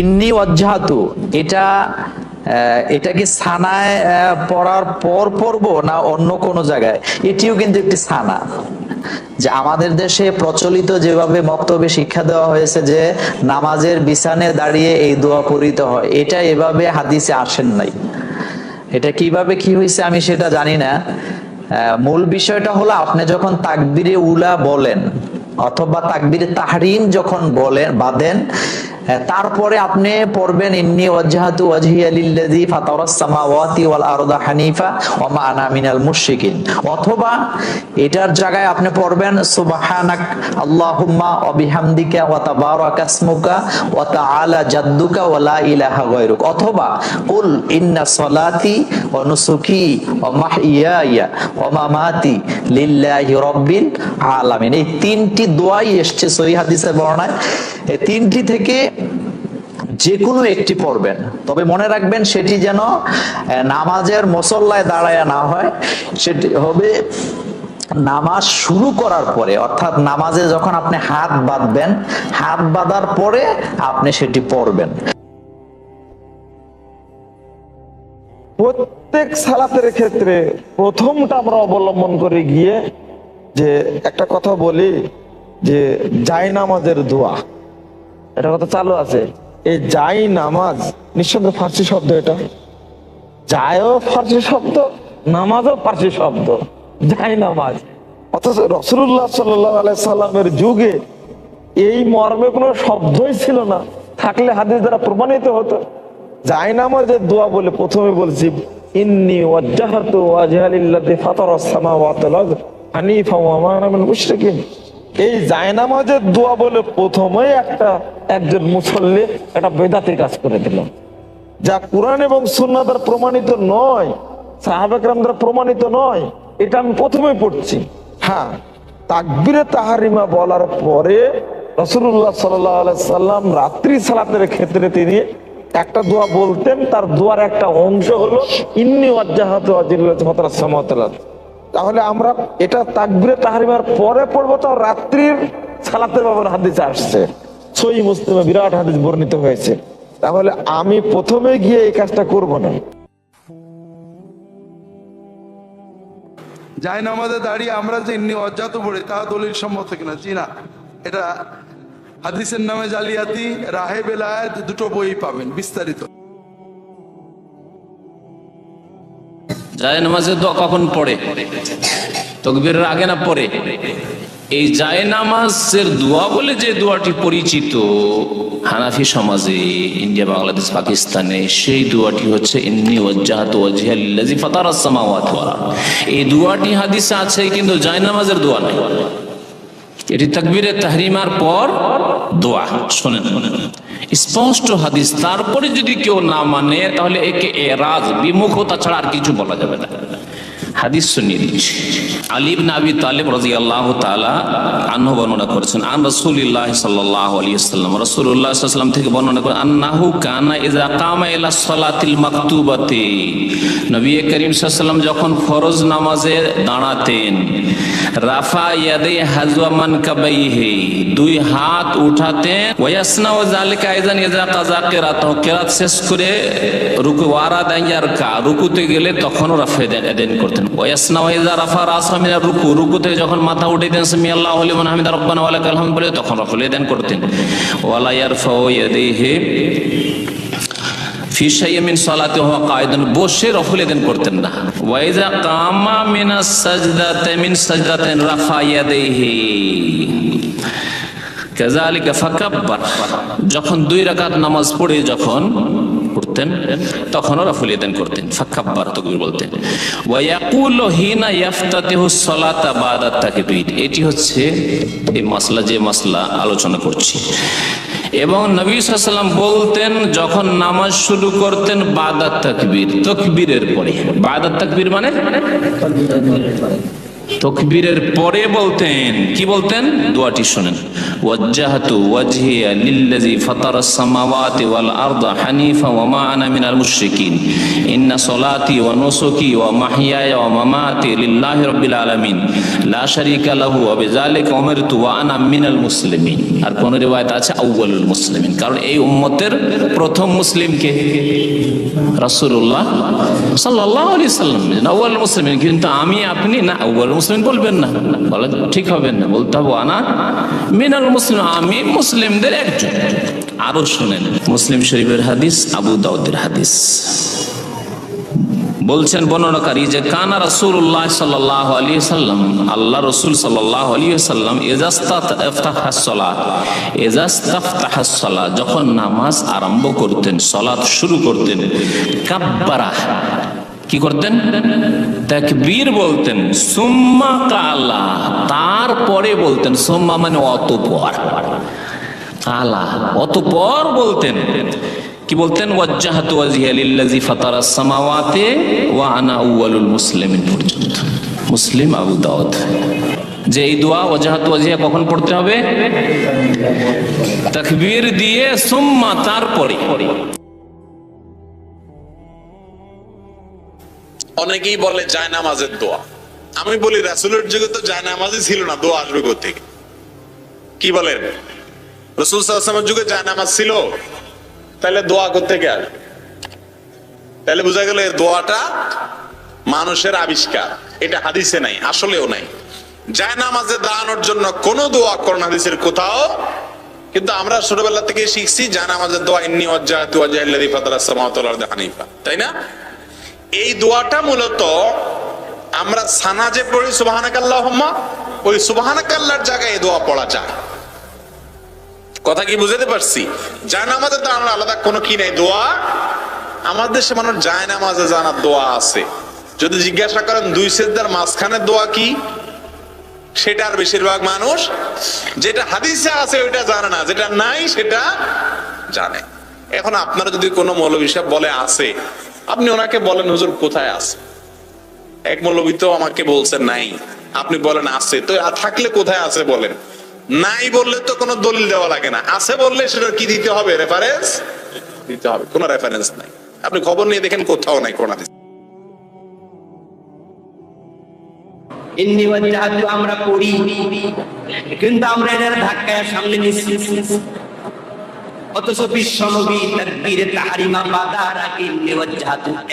ইন্নি অজ্জাহাতু এটা এটা কি সানায় পড়ার পর পড়ব না অন্য কোনো জায়গায়? এটিও কিন্তু একটি সানা। যে আমাদের দেশে প্রচলিত যেভাবে বক্তব্যে শিক্ষা দেওয়া হয়েছে যে নামাজের বিছানে দাঁড়িয়ে এই দোয়া পড়িতে হয়, এটা এভাবে হাদিসে আসেন নাই। এটা কীভাবে কি হয়েছে আমি সেটা জানি না। মূল বিষয়টা হলো আপনি যখন তাকবিরে উলা বলেন অথবা তাকবিরে তাহরিম যখন বলেন, বাঁধেন তারপরে আপনি পড়বেন, ইন্নি ওয়াজহাতু ওয়াজহিয়া ফাতারাস সামাওয়াতি ওয়াল আরদা হানিফা ওয়া মা আনা মিনাল মুশরিকিন। অথবা এটার জায়গায় আপনি পড়বেন, সুবহানাক আল্লাহুম্মা ওয়া বিহামদিকা ওয়া তাবারাকা ইসমুকা ওয়া তাআলা জাদ্দুকা ওয়া লা ইলাহা গায়রুক। অথবা, কুল ইন্না সলাতি ওয়া নুসুকি ওয়া মাহইয়ায়া ওয়া মামাতি লিল্লাহি রাব্বিল আলামিন। এই তিনটি দোয়াই এসেছে সহিহ হাদিসের বর্ণনায় এই তিনটি থেকে যে কোনো একটি পড়বেন। তবে মনে রাখবেন সেটি যেন নামাজের মসল্লায় দাঁড়ায় না হয়। সেটি হবে নামাজ শুরু করার পরে, অর্থাৎ নামাজে যখন আপনি হাত বাঁধবেন, হাত বাঁধার পরে আপনি সেটি পড়বেন। প্রত্যেক সালাতের ক্ষেত্রে প্রথমটা আমরা অবলম্বন করে গিয়ে যে একটা কথা বলি যে জাই নামাজের দোয়া। এটা কথা চালু আছে। এই জাই নামাজ নিঃসন্দেহে ফার্সি শব্দ এটা। যায়ও ফার্সি শব্দ, নামাজও ফার্সি শব্দ। জাই নামাজ। অথচ রসুল্লাহ সাল্লাহ সাল্লামের যুগে এই মর্মে কোনো শব্দই ছিল না। থাকলে হাদিস দ্বারা প্রমাণিত হতো। যাই নামাজের দোয়া বলে প্রথমে বলছি, ইন্নি ওয়াজ্জাহাতু হানিফা এই জায়নামাজের দোয়া বলে প্রথমে একটা, একজন মুসল্লি একটা বেদাতির কাজ করে দিল। যা কোরআন এবং সুন্নাহ দ্বারা প্রমাণিত নয় সাহাবাকরাম দ্বারা প্রমাণিত নয়, এটা আমি প্রথমে পড়ছি। হ্যাঁ তাকবিরে তাহারিমা বলার পরে রসুল্লাহ সাল্লাম রাত্রি সালাতের ক্ষেত্রে তিনি একটা দোয়া বলতেন, তার দোয়ার একটা অংশ হলো, ইন্নি সামাওয়াত তাহলে আমরা এটা তাকবিরে তাহারিমার পরে পড়ব তো রাত্রির সালাতের ব্যাপারে হাদিসে আসছে। সই মুসলিমে বিরাট হাদিস বর্ণিত হয়েছে। তাহলে আমি প্রথমে গিয়ে এই কাজটা করব না। যাই নামাজে দাঁড়িয়ে আমরা যে এমনি অজ্জাত পড়ি, তা দলিল সম্মত কিনা? জি না। এটা হাদিসের নামে জালিয়াতি, রাহে বেলায়েত, দুটো বই পাবেন বিস্তারিত। জায় নামাজের দোয়া কখন পড়ে? তকবীরের আগে না পড়ে এই জায় নামাজের দোয়া বলে যে দোয়াটি পরিচিত হানাফি সমাজে, ইন্ডিয়া, বাংলাদেশ, পাকিস্তানে, সেই দোয়াটি হচ্ছে এই দোয়াটি হাদিসে আছে, কিন্তু জায় নামাজের দোয়া নাই। এটি তাকবীরে তাহরিমার পর দোয়া, শোনেন। স্পষ্ট হাদিস, তারপরে যদি কেউ না মানে তাহলে একে এরাজ, বিমুখতা ছাড়া আর কিছু বলা যাবে না। হাদিস শুনিয়ে দিচ্ছি। আলিব নাবি তালিব রাজি আল্লাহ তালা আন্ন বর্ণনা করেছেন, আন রসুলিল্লাহ সাল্লাহ আলী সাল্লাম রসুল্লাহ সাল্লাম থেকে বর্ণনা করেন, আন্নাহু কানা ইজা কামা ইলা সলাতিল মাকতুবাতে। নবী করিম সাল্লাম যখন ফরজ নামাজে দাঁড়াতেন, রাফা ইয়াদে কাবাইহি, দুই হাত উঠাতেন আইজান ইজা কাজা কিরাত কিরাত শেষ করে রুকু ওয়ারা কা, রুকুতে গেলে তখনও রাফে করতেন। রাসা রুকু রুকুতে যখন মাথা উঠে দেন সামি আল্লাহু হামিদা বলে তখন রাফলে দেন করতেন। ওয়ালা ইয়ারফা ইয়াদিহি ফিসাইয়া মিন সালাতে হওয়া করতেন না। কামা মিনা যখন দুই রাকাত নামাজ পড়ে, যখন পড়তেন তখন রফুল দেন করতেন ফাকাব্বার তাকবীর বলতেন। ওয়া ইয়াকুলু হিনা ইয়াফতাতিহু সালাতা বাদা তাকবীর। এটি হচ্ছে এই মাসলা, যে মাসলা আলোচনা করছি। এবং নবী সাল্লাম বলতেন, যখন নামাজ শুরু করতেন বাদাত তাকবীর, তকবীরের পরে। বাদাত তাকবীর মানে? তকবীরের পরে বলতেন, কি বলতেন? দোয়াটি শুনেন। ওয়াজ্জাহাতু ওয়াজহিয়া লিল্লাযী ফাতারাস সামাওয়াতি ওয়াল আরদা হানিফা ওয়া মা আনা মিনাল মুশরিকিন। ইন্না সলাতি ওয়া নুসুকি ওয়া মাহইয়ায়া ওয়া মামাতি লিল্লাহি রাব্বিল আলামিন। লা শারীকা লাহু ওয়া বিযালিকা উমিরতু ওয়া আনা মিনাল মুসলিমিন। আর কোন রিওয়ায়াত আছে? আউয়ালুল মুসলিমিন। কারণ এই উম্মতের প্রথম মুসলিম কে? রাসূলুল্লাহ সাল্লাল্লাহু আলাইহি সাল্লাম। আউয়াল মুসলিমিন। কিন্তু আমি, আপনি না আউয়াল মুসলিম বলবেন না। বলে, ঠিক হবে না। বলতে হবে, আনা মিনাল মুসলিম, আমি মুসলিমদের একজন। আরও শুনেন, মুসলিম শরীফের হাদিস, আবু দাউদের হাদিস। বলছেন বর্ণনাকারী যে, কানা রাসূলুল্লাহ সাল্লাল্লাহু আলাইহি সাল্লাম আল্লাহ রাসূল সাল্লাল্লাহু আলাইহি সাল্লাম ইজাস্তাফতাহাস সালাত যখন নামাজ আরম্ভ করতেন সালাত শুরু করতেন কাব্বারা কি করতেন? তাকবীর বলতেন, সুম্মা কালা তারপরে বলতেন, সুম্মা মানে অতঃপর কালা, অতঃপর বলতেন। কি বলতেন? ওয়াজ্জাহাতু ওয়াজহিয়া লিল্লাযী ফাতারাস সামাওয়াতি ওয়া আনা আউয়ালুল মুসলিমিন পর্যন্ত। মুসলিম আবু দাউদ। যে এই দোয়া ওয়াজাহাতু ওয়াজহিয়া কখন পড়তে হবে? তাকবীর দিয়ে সুম্মা তারপরে। অনেকেই বলে যায় নামাজের দোয়া। আমি বলি, রাসুলের যুগে তো যায় নামাজই ছিল না, দোয়া আসবে থেকে কি বলেন? রসুল সাল্লামের যুগে যায় নামাজ ছিল? তাহলে দোয়া করতে আসবে? তাহলে বোঝা গেল এই দোয়াটা মানুষের আবিষ্কার। এটা হাদিসে নাই, আসলেও নাই। যায় নামাজে দাঁড়ানোর জন্য কোন দোয়া করোনা হাদিসের কোথাও। কিন্তু আমরা ছোটবেলা থেকে শিখছি যায় নামাজের দোয়া ইন্নি হানিফা। তাই না? এই দোয়াটা মূলত আমরা সানাজে পড়ি, সুবহানাকাল্লাহুম্মা। ওই সুবহানাকাল্লাহর জায়গায় এই দোয়া পড়া যায়। কথা কি বুঝতে পারছি? যায় নামাজে তো আমরা আলাদা কোনো কি নাই, দোয়া। আমাদের দেশে মানুষ যায় নামাজে জানার দোয়া আছে। যদি জিজ্ঞাসা করেন দুই সেজদার মাঝখানের দোয়া কি সেটার বেশিরভাগ মানুষ যেটা হাদিসে আছে ওইটা জানে না, যেটা নাই সেটা জানে। এখন আপনারা যদি কোনো মৌলবী সাহেব বলে আছে আপনি ওনাকে বলেন, হুজুর, কোথায় আছে? এক মৌলবী তো আমাকে বলছেন নাই। আপনি বলেন, আছে। তো থাকলে কোথায় আছে বলেন? নাই বললে তো কোনো দলিল দেওয়া লাগে না। আছে বললে সেটা কি দিতে হবে? রেফারেন্স দিতে হবে। কোনো রেফারেন্স নাই। আপনি খবর নিয়ে দেখেন কোথাও নাই কোন আমরা পড়ি, কিন্তু আমরা এটার ধাক্কায় সামনে নিচ্ছি। অথচ বিশ্বনবী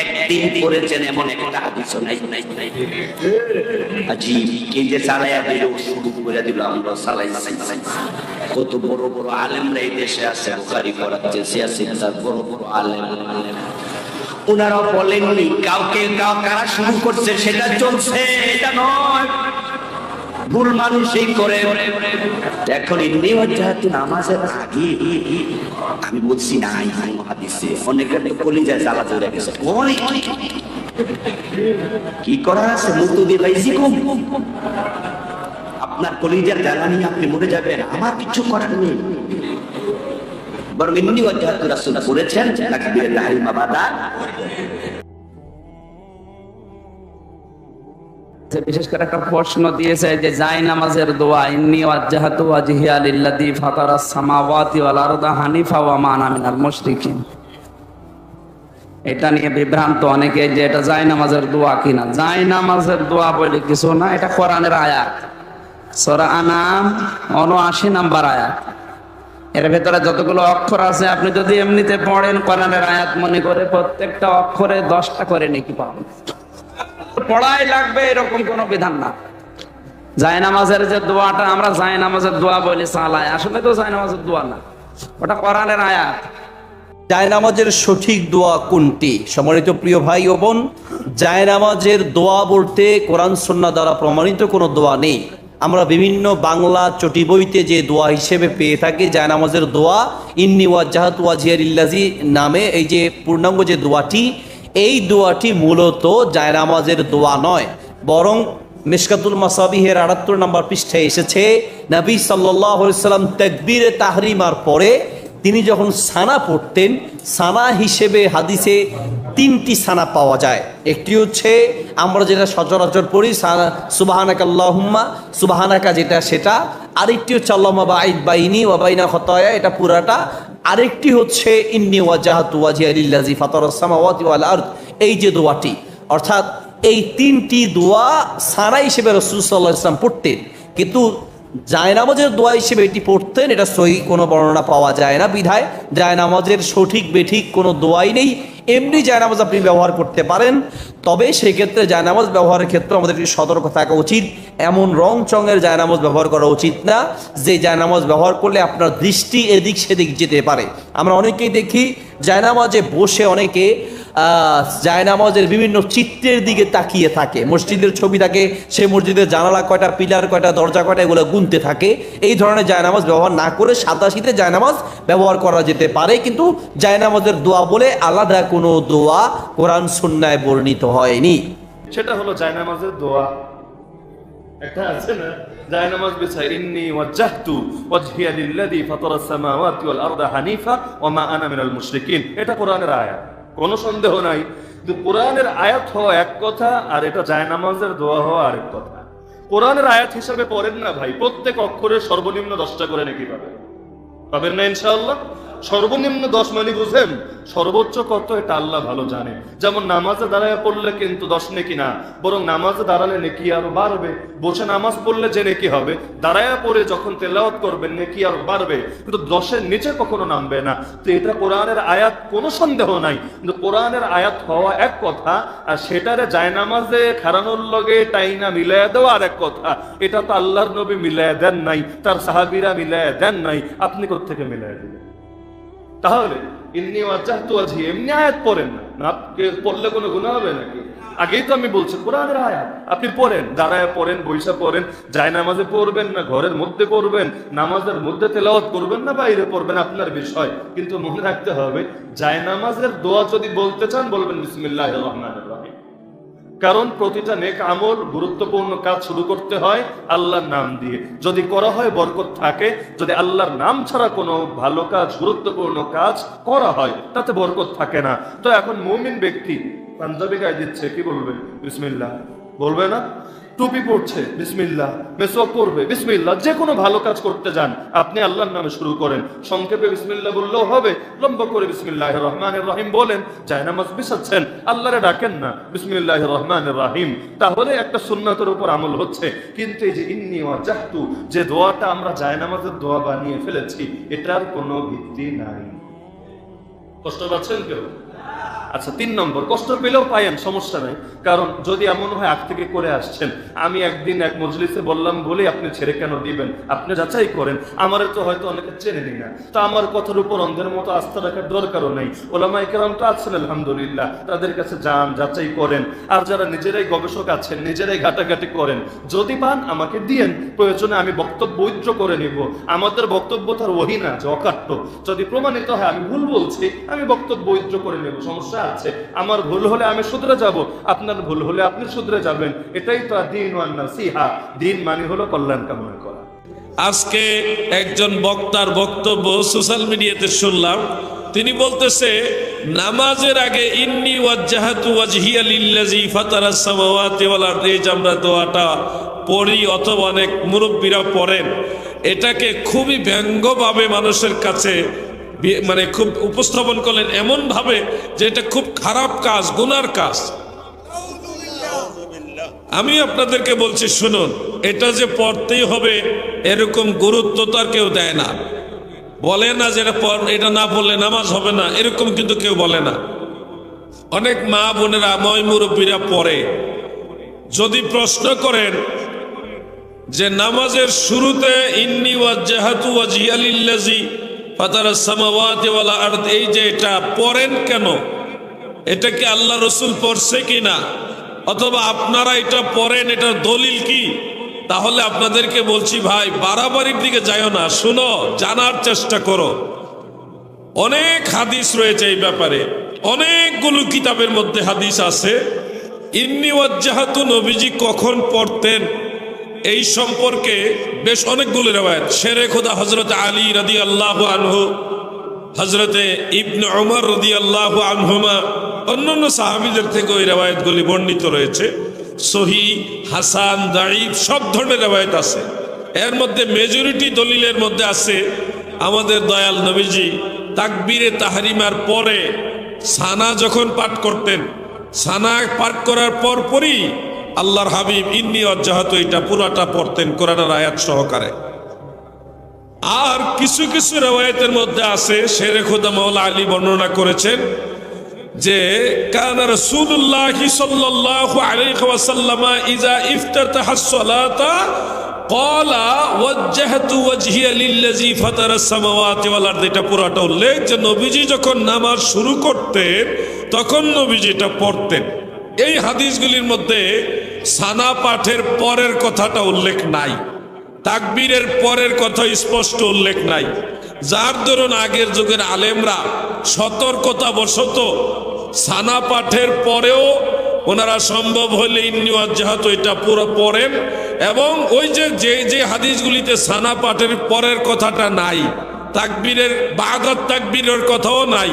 একদিন পড়েছেন এমন একটা নাই নাই নাই। কে যে দিল, শুরু করে দিল আমরা চালাই চালাই কত বড় বড় আলেমরা এই দেশে আছে, বুখারী পড়াচ্ছে বড় বড় আলেম আলেম। ওনারাও বলেননি, কাউকে, কাউ কারা শুরু করছে, সেটা চলছে, এটা নয়। ভুল মানুষই করে। এখন এমনি যেহেতু নামাজের আগে আমি বলছি না হাদিসে। অনেকের তো কলিজা জ্বালা ধরে গেছে। অনেক। কি করা আছে? মুতুদি ভাইজি কম আপনার কলিজার জ্বালানি আপনি মরে যাবেন। আমার কিছু করার নেই। বরং এমনি ওয়াজাহাতু রাসূল করেছেন তাকবীরে তাহরিমা বাদা বিশেষ করে একটা প্রশ্ন দিয়েছে যে জাই নামাজের দোয়া, ইন্নি ওয়াজ্জাহাতু ওয়াজহিয়া লিল্লাযী ফাতারাস সামাওয়াতি ওয়াল আরদা হানিফা ওয়া মা আনা মিনাল মুশরিকিন। এটা নিয়ে বিভ্রান্ত অনেকে যে, এটা জাই নামাজের দোয়া কিনা। জাই নামাজের দোয়া বলে কিছু না, এটা কোরআনের আয়াত। সূরা আনাম 79 নাম্বার আয়াত। এর ভেতরে যতগুলো অক্ষর আছে, আপনি যদি এমনিতে পড়েন কোরআনের আয়াত মনে করে প্রত্যেকটা অক্ষরে দশটা করে নাকি পাবেন। পড়াই লাগবে, এরকম কোনো বিধান না। জায়নামাজের যে দোয়াটা, আমরা জায়নামাজের দোয়া বলি সালায়। আসলে তো জায়নামাজের দোয়া না। ওটা কোরআনের আয়াত। জায়নামাজের সঠিক দোয়া কোনটি? সম্মানিত প্রিয় ভাই ও বোন, জায়নামাজের দোয়া বলতে কোরআন সন্না দ্বারা প্রমাণিত কোনো দোয়া নেই। আমরা বিভিন্ন বাংলা চটি বইতে যে দোয়া হিসেবে পেয়ে থাকি, জায়নামাজের দোয়া, ইন্নি ওয়াজাহাত ওয়াজিয়ার ইল্লাজি নামে এই যে পূর্ণাঙ্গ যে দোয়াটি এই দোয়াটি মূলত জায়নামাজের দোয়া নয়, বরং মিশকাতুল মাসাবিহের আটাত্তর নম্বর পৃষ্ঠায় এসেছে, নবী সাল্লাম তকবীরে তাহরিমার পরে তিনি যখন সানা পড়তেন, সানা হিসেবে হাদিসে তিনটি সানা পাওয়া যায়। একটি হচ্ছে, আমরা যেটা সচরাচর পড়ি সুবাহানাকা আল্লাহুম্মা, সুবাহানাকা যেটা সেটা, আরেকটি হচ্ছে আল্লাহমা বাইদ বাইনি ওয়াবাইনা খতায়া, এটা পুরাটা। আরেকটি হচ্ছে এই যে দোয়াটি, অর্থাৎ এই তিনটি দোয়া সারা হিসেবে রসুল সাল্লাহ ইসলাম পড়তেন। কিন্তু জায়নামাজের দোয়া হিসেবে এটি পড়তেন, এটা সহি কোনো বর্ণনা পাওয়া যায় না বিধায়। জায়নামাজের সঠিক, বেঠিক কোনো দোয়াই নেই। এমনি জায়নামাজ আপনি ব্যবহার করতে পারেন, তবে সেক্ষেত্রে জায়নামাজ ব্যবহারের ক্ষেত্রে আমাদের একটু সতর্ক থাকা উচিত। এমন রং চঙের জায়নামাজ ব্যবহার করা উচিত না, যে জায়নামাজ ব্যবহার করলে আপনার দৃষ্টি এদিক সেদিক যেতে পারে। আমরা অনেকেই দেখি, জায়নামাজে বসে অনেকে জায়নামাজের বিভিন্ন চিত্রের দিকে তাকিয়ে থাকে। মসজিদের ছবি থাকে সে মসজিদের জানালা কয়টা, পিলার কয়টা, দরজা কয়টা, এগুলো গুনতে থাকে। এই ধরনের জায়নামাজ ব্যবহার না করে সাদা শীতে জায়নামাজ ব্যবহার করা যেতে পারে, কিন্তু জায়নামাজের দোয়া বলে আলাদা কোনো দোয়া কোরআন সুন্নায় বর্ণিত হয়নি। সেটা হলো জায়নামাজের দোয়া। আছে না? হানিফা মা আনা এটা কোরআনের আয়াত। কোনো সন্দেহ নাই। কিন্তু কোরআনের আয়াত হওয়া এক কথা, আর এটা জায়নামাজের দোয়া হওয়া আরেক কথা। কোরআনের আয়াত হিসাবে পড়েন না ভাই, প্রত্যেক অক্ষরের সর্বনিম্ন দশটা করে নাকি পাবেন। পাবেন না ইনশাআল্লাহ? সর্বনিম্ন দশ মানে বুঝেন? সর্বোচ্চ কত এটা আল্লাহ ভালো জানে। যেমন নামাজে দাঁড়ায় পড়লে কিন্তু দশ নেকি না, বরং নামাজে দাঁড়ালে নেকি আরও বাড়বে। বসে নামাজ পড়লে যে নেকি হবে, দাঁড়ায় পড়ে যখন তেলাওয়াত করবেন, নেকি আরও বাড়বে। কিন্তু দশের নিচে কখনো নামবে না। তো এটা কোরআনের আয়াত কোনো সন্দেহ নাই। কিন্তু কোরআনের আয়াত হওয়া এক কথা, আর সেটারে জায়নামাজে খারানোর লগে টাইনা মিলাইয়া দেওয়া আর এক কথা। এটা তো আল্লাহর নবী মিলাইয়া দেন নাই, তার সাহাবিরা মিলাইয়া দেন নাই। আপনি কোথেকে মিলাইয়া দিলেন? তাহলে ইন্নি ওয়াজ্জাহতু ওয়াজহি, এমনি আয়াত পড়েন না। না পড়লে কোনো গুনাহ হবে নাকি? আগেই তো আমি বলছি, কোরআনের আয়াত। আপনি পড়েন, দাঁড়ায় পড়েন, বৈশা পড়েন, যায় নামাজে পড়বেন না, ঘরের মধ্যে পড়বেন, নামাজের মধ্যে তেলাওয়াত করবেন না, বাইরে পড়বেন, আপনার বিষয়। কিন্তু মনে রাখতে হবে, যায় নামাজের দোয়া যদি বলতে চান, বলবেন বিসমিল্লাহির রহমানির রহিম। কারণ প্রতিটা নেক আমল গুরুত্বপূর্ণ কাজ শুরু করতে হয় আল্লাহর নাম দিয়ে। যদি করা হয় বরকত থাকে, যদি আল্লাহর নাম ছাড়া কোনো ভালো কাজ, গুরুত্বপূর্ণ কাজ করা হয়, তাতে বরকত থাকে না। তো এখন মুমিন ব্যক্তি পাঞ্জাবি গায়ে দিচ্ছে, কি বলবে বিসমিল্লাহ। বলবে না? টুপি পড়ছে বিসমিল্লাহ। মেসওয়াক করবে বিসমিল্লাহ, যে কোনো ভালো কাজ করতে যান। আপনি আল্লাহর নামে শুরু করেন। সংক্ষেপে বিসমিল্লাহ বললেও হবে, লম্বা করে বিসমিল্লাহ রহমান রহিম বলেন জায়নামাজ বিছাচ্ছেন, আল্লাহরে ডাকেন না বিসমিল্লাহ রহমান রাহিম। তাহলে একটা সুন্নাতের উপর আমল হচ্ছে। কিন্তু এই যে ইন্নি ওয়াজাহতু, যে দোয়াটা আমরা জায়নামাজের দোয়া বানিয়ে ফেলেছি, এটার কোনো ভিত্তি নাই। কষ্ট পাচ্ছেন কেউ? আচ্ছা তিন নম্বর, কষ্ট পেলেও পাইয়েন সমস্যা নাই। কারণ যদি এমন হয়, আগ থেকে করে আসছেন। আমি একদিন এক মজলিসে বললাম, বলে, আপনি ছেড়ে কেন দিবেন? আপনি যাচাই করেন। আমার তো হয়তো অনেকে চেনে নি না। তো আমার কথার উপর অন্ধের মতো আস্থা রাখার দরকারও নেই। ওলামাই কেরাম তো আছেন, আলহামদুলিল্লাহ। তাদের কাছে যান, যাচাই করেন। আর যারা নিজেরাই গবেষক আছেন, নিজেরাই ঘাটাঘাটি করেন, যদি পান, আমাকে দিয়েন। প্রয়োজনে আমি বক্তব্য উজ্জ্ব করে নিব। আমাদের বক্তব্য তার ওহি না, যে অকাট্য। যদি প্রমাণিত হয়, আমি ভুল বলছি, আমি বক্তব্য উজ্জ্ব করে নেব। সমস্যা আছে। আমার ভুল হলে আমি শুধরে যাব। আপনার ভুল হলে আপনি শুধরে যাবেন। এটাই তো দিন ওয়ান সিহা দিন মানে হলো কল্যাণ কামনা করা। আজকে একজন বক্তার বক্তব্য সোশ্যাল মিডিয়াতে শুনলাম। তিনি বলতেছে, নামাজের আগে ইন্নি ওয়াজ্জাহাতু ওয়াজহিয়া লিল্লাজি ফাতারাস সামাওয়াতি ওয়াল আরদি আমরা দোয়াটা পড়ি, অথবা অনেক মুরব্বীরা পড়েন, এটাকে খুবই ব্যঙ্গভাবে মানুষের কাছে মানে খুব উপস্থাপন করলেন এমন ভাবে যে এটা খুব খারাপ কাজ, গুনার কাজ। আমি আপনাদেরকে বলছি, শুনুন, এটা যে পড়তেই হবে, এরকম গুরুত্ব তো আর কেউ দেয় না। বলে না যে এটা এটা না পড়লে নামাজ হবে না, এরকম কিন্তু কেউ বলে না। অনেক মা বোনেরা ময় মুরব্বীরা পড়ে। যদি প্রশ্ন করেন যে নামাজের শুরুতে ইন্নি সামাওয়াতি ওয়াল আরদ এই যে এটা পড়েন কেন? এটা কি আল্লাহ রসুল পড়ছে কি না? অথবা আপনারা এটা পড়েন এটার দলিল কি? তাহলে আপনাদেরকে বলছি ভাই, বাড়াবাড়ির দিকে যাইও না, শুনো, জানার চেষ্টা করো। অনেক হাদিস রয়েছে এই ব্যাপারে, অনেকগুলো কিতাবের মধ্যে হাদিস আছে। ইন্নি ওয়াজ্জাহাতু নবীজি কখন পড়তেন? এই সম্পর্কে বেশ অনেকগুলো রেওয়ায়ত। শেরে খোদা হজরত আলী রাদি আল্লাহ আনহু হজরতে ইবনে ওমর রদি আল্লাহ আনহুমা, অন্যান্য সাহাবিদের থেকে ওই রেওয়ায়তগুলি বর্ণিত রয়েছে। সহি, হাসান দাইফ সব ধরনের রেওয়ায়ত আছে। এর মধ্যে মেজরিটি দলিলের মধ্যে আছে, আমাদের দয়াল নবীজি তাকবীরে তাহারিমার পরে সানা যখন পাঠ করতেন, সানা পাঠ করার পর পরই আল্লাহর হাবিব, ইন্নি অজাহাত এটা পুরাটা পড়তেন কোরআনার আয়াত সহকারে। আর কিছু কিছু রেওয়ায়তের মধ্যে আছে, শেরে খুদা মৌলা আলী বর্ণনা করেছেন যে, কান ইজা পুরাটা উল্লেখ যে, নবীজি যখন নামাজ শুরু করতেন, তখন নবীজি এটা পড়তেন। এই হাদিসগুলির মধ্যে সানা পাঠের পরের কথাটা উল্লেখ নাই। তাকবীরের পরের কথা স্পষ্ট উল্লেখ নাই। যার দরুন আগের যুগের আলেমরা সতর্কতা বশত সানা পাঠের পরেও ওনারা সম্ভব হলে ইন্নি অজ্জাহাত এটা পুরো পড়েন এবং ওই যে যে যে হাদিসগুলিতে সানা পাঠের পরের কথাটা নাই, তাকবীরের, বাগত তাকবীরের কথাও নাই।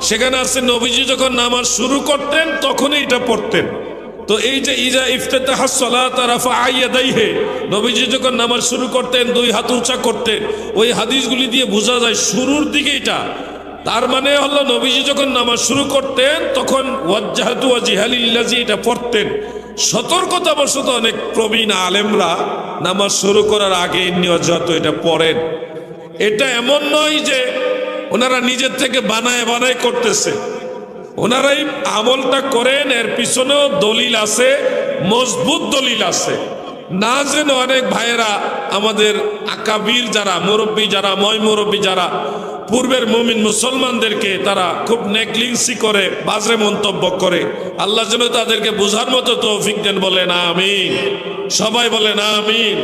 সেখানে আছে নবীজি যখন নামাজ শুরু করতেন, তখনই এটা পড়তেন। তো এই যে ইজা আইয়াদাইহে নবীজি যখন নামাজ শুরু করতেন, দুই হাত উঁচা করতেন, ওই হাদিসগুলি দিয়ে বোঝা যায় শুরুর দিকে এটা। তার মানে হলো নবীজি যখন নামাজ শুরু করতেন, তখন ওয়াজ্জাহাতু ওয়াজিহালিল্লাজি এটা পড়তেন। সতর্কতা বশত অনেক প্রবীণ আলেমরা নামাজ শুরু করার আগে ওয়াজ্জাহাতু এটা পড়েন। এটা এমন নয় যে ওনারা নিজের থেকে বানায় বানায় করতেছে। ওনারাই আমলটা করেন, এর পিছনেও দলিল আছে, মজবুত দলিল আছে। না যেন অনেক ভাইয়েরা আমাদের আকাবির যারা, মুরব্বী যারা ময় মুরব্বী যারা, পূর্বের মুমিন মুসলমানদেরকে তারা খুব নেগলিংসি করে, বাজরে মন্তব্য করে। আল্লাহ যেন তাদেরকে বোঝার মতো তৌফিক দেন বলেন, আমিন। সবাই বলেন, আমিন।